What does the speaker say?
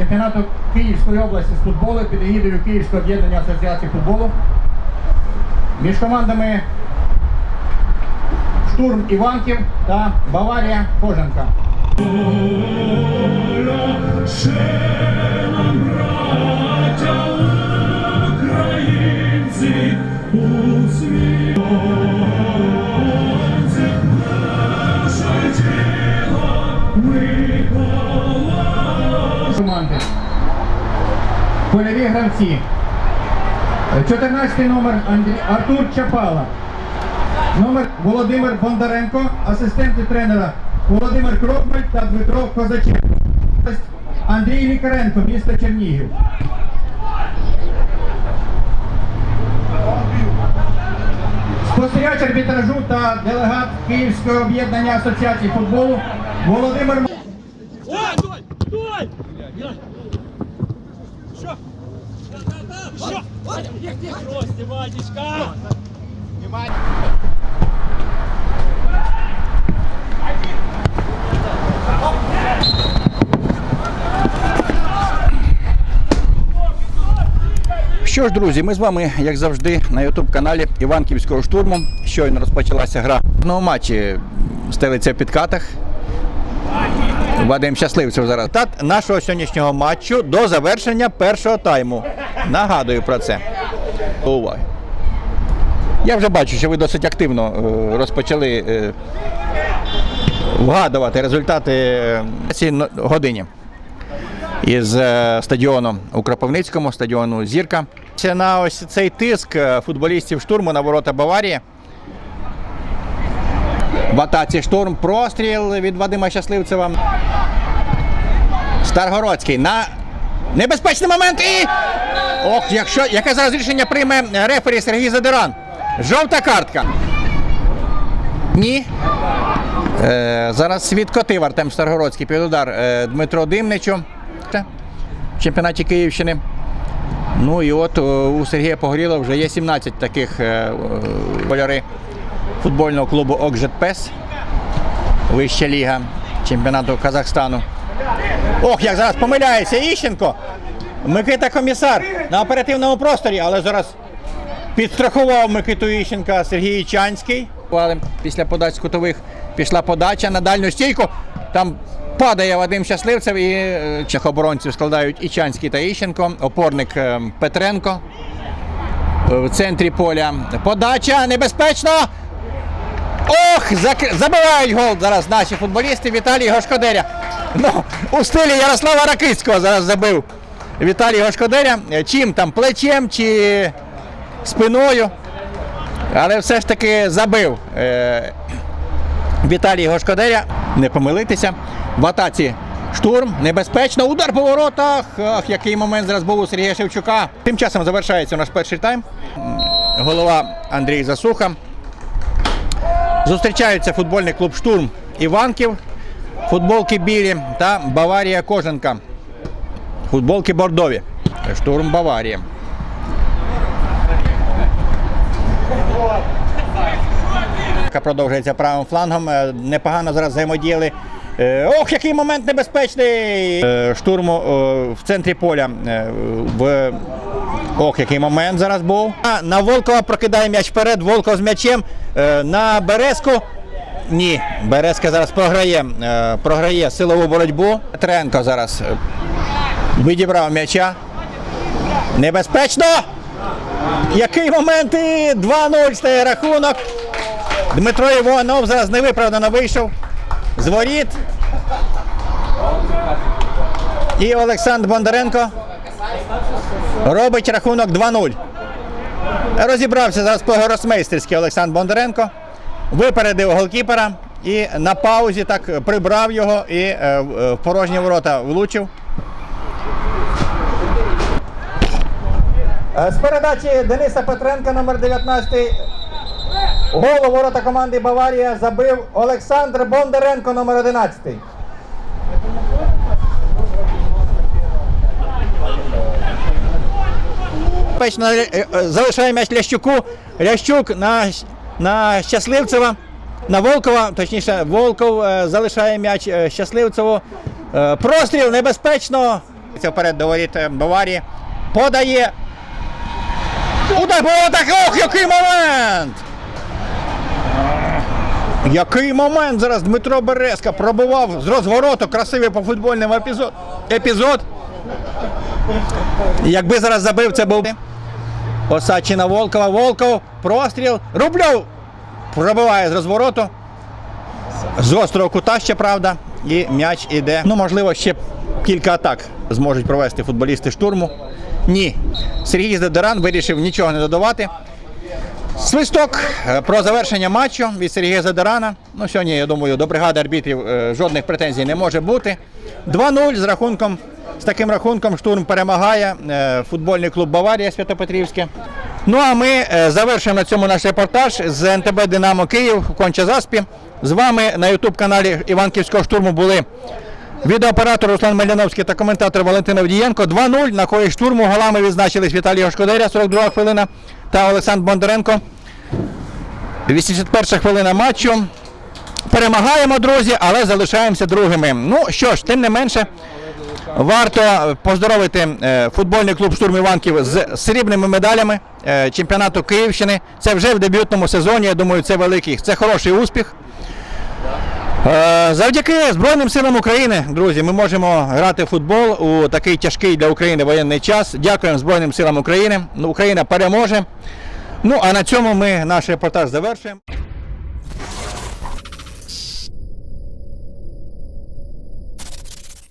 чемпіонату Київської області з футболу під егідою Київського об'єднання асоціації футболу між командами Штурм Іванків та Баварія Кожанка. Українці команди. Польові гравці. 14 номер Артур Чапала. Номер Володимир Бондаренко, асистенти тренера Володимир Кропмаль та Дмитро Козаченко. Андрій Лікаренко, місто Чернігів. Спостерігач арбітражу та делегат Київського об'єднання асоціації футболу Володимир стой! Стой! Що? Що? Прости, батюшка! Що ж, друзі, ми з вами, як завжди, на ютуб-каналі Іванківського штурму. Щойно розпочалася гра. В новому матчі стелиться в підкатах. Вадим щасливців зараз. Та нашого сьогоднішнього матчу до завершення першого тайму. Нагадую про це. Уваги. Я вже бачу, що ви досить активно е, розпочали е, вгадувати результати е, цій годині із стадіону у Кропивницькому, стадіону Зірка. На ось цей тиск футболістів штурму на ворота Баварії. В атаці штурм простріл від Вадима Щасливцева. Старгородський на небезпечний момент і. Ох, якщо яке зараз рішення прийме рефері Сергій Задиран. Жовта картка. Ні. Е, зараз відкотив Артем Старгородський під удар е, Дмитро Димничу в чемпіонаті Київщини. Ну і от е, у Сергія Погоріла вже є 17 таких е, е, поляри футбольного клубу Окжетпес. Вища ліга чемпіонату Казахстану. Ох, як зараз помиляється Іщенко. Микита комісар на оперативному просторі, але зараз підстрахував Микиту Іщенка Сергій Чанський. Після подач з кутових пішла подача на дальню стійку. Там падає Вадим Щасливцев і е, чехоборонців складають і Чанський та Іщенко. Опорник е, Петренко е, в центрі поля. Подача небезпечно. Зак- забивають гол зараз наші футболісти. Віталій Гошкодеря. Ну, у стилі Ярослава Ракицького зараз забив Віталій Гошкодеря. Чим там, плечем чи спиною. Але все ж таки забив е, Віталій Гошкодеря. Не помилитися. В атаці штурм, небезпечно. Удар по воротах. Ах, який момент зараз був у Сергія Шевчука. Тим часом завершається наш перший тайм. Голова Андрій Засуха. Зустрічаються футбольний клуб Штурм Іванків, футболки білі та Баварія Кожанка. Футболки бордові. Штурм Баварія. Продовжується правим флангом. Е, Непогано зараз взаємодіяли. Е, Ох, який момент небезпечний! Е, Штурму в центрі поля. Ох, який момент зараз був. На Волкова прокидає м'яч вперед. Волков з м'ячем. Е, На Березку. Ні, Березка зараз програє. е, Програє силову боротьбу. Тренко зараз е, відібрав м'яча. Небезпечно! Який момент? І 2-0 стає рахунок. Дмитро Іванов зараз невиправдано вийшов з воріт. І Олександр Бондаренко робить рахунок 2-0. Розібрався зараз по-гросмейстерськи Олександр Бондаренко. Випередив голкіпера і на паузі так прибрав його і е, в в порожні ворота влучив. З передачі Дениса Петренка, номер 19. Гол у ворота команди Баварія забив Олександр Бондаренко, номер 11. Безпечно е, е, залишає м'яч Лящуку. Лящук на, на Щасливцева, на Волкова, точніше, Волков е, залишає м'яч Щасливцеву. Простріл небезпечно. Вперед до е, Баварії. Подає. Удар так. Ох, який момент! Який момент зараз Дмитро Березка пробивав з розвороту красивий по футбольному епізод. епізод. Якби зараз забив, це був Осадчина Волкова. Волков, простріл. Рубльов пробиває з розвороту. З острого кута ще правда. І м'яч іде. Ну, можливо, ще кілька атак зможуть провести футболісти штурму. Ні. Сергій Здедеран вирішив нічого не додавати. Свисток е, про завершення матчу від Сергія Задорана. Ну, сьогодні, я думаю, до бригади арбітрів е, жодних претензій не може бути. 2-0 з рахунком. З таким рахунком штурм перемагає е, футбольний клуб Баварія Святопетрівське. Ну а ми е, завершуємо на цьому наш репортаж з НТБ Динамо Київ в Конча-Заспі. З вами на Ютуб-каналі Іванківського штурму були відеооператор Руслан Мельяновський та коментатор Валентин Авдієнко. 2-0 на користь штурму. Голами відзначились Віталій Гошкодеря, 42 хвилина, та Олександр Бондаренко. 81 хвилина матчу. Перемагаємо, друзі, але залишаємося другими. Ну що ж, тим не менше, варто поздоровити е, футбольний клуб Штурм Іванків з срібними медалями е, чемпіонату Київщини. Це вже в дебютному сезоні. Я думаю, це великий, це хороший успіх. Е, Завдяки Збройним силам України, друзі, ми можемо грати в футбол у такий тяжкий для України воєнний час. Дякуємо Збройним силам України. Ну, Україна переможе. Ну а на цьому ми наш репортаж завершуємо.